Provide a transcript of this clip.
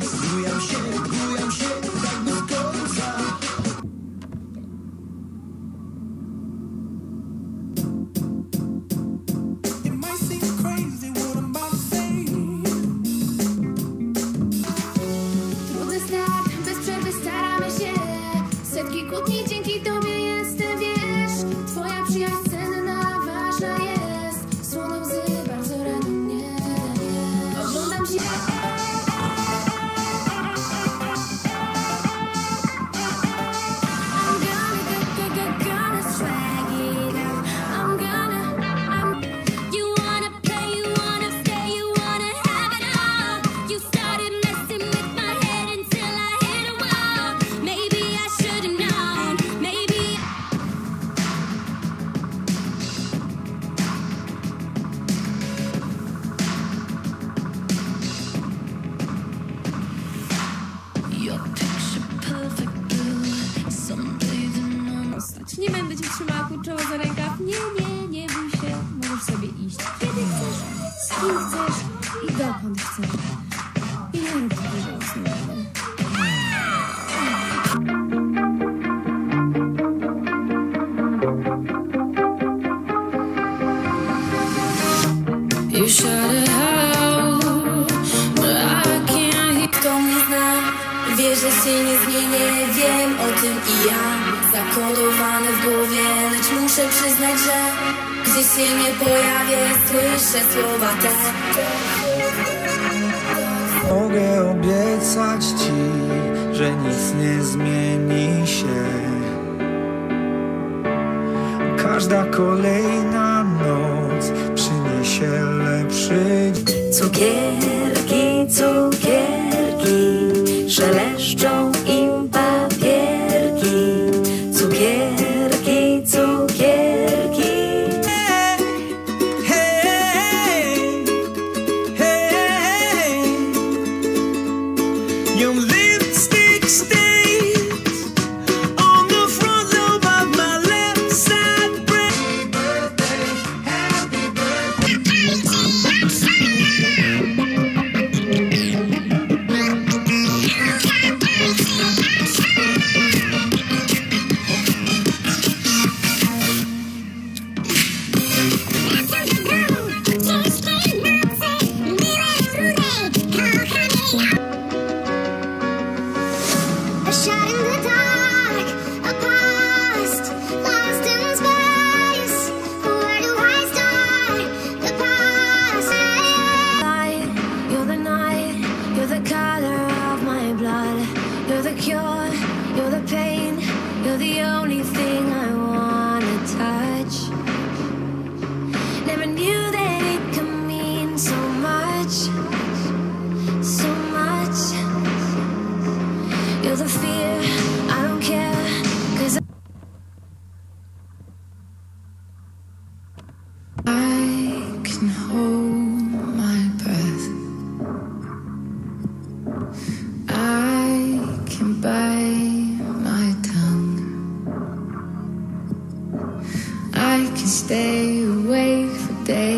不要说 kurczowo za rękaw. Nie, nie, nie bój się. Możesz sobie iść. Kiedy chcesz, z kim chcesz i dokąd chcesz. I nie rób. You shut że się nie zmienię Wiem o tym i ja Zakodowane w głowie Lecz muszę przyznać, że Gdzie się nie pojawię Słyszę słowa te Mogę obiecać ci, że nic nie zmieni się. Każda kolejna noc przyniesie lepszy dzień. You're the pain, you're the only thing I wanna touch. Never knew that it could mean so much, so much. You're the fear, I don't care, cause I I can stay awake for days.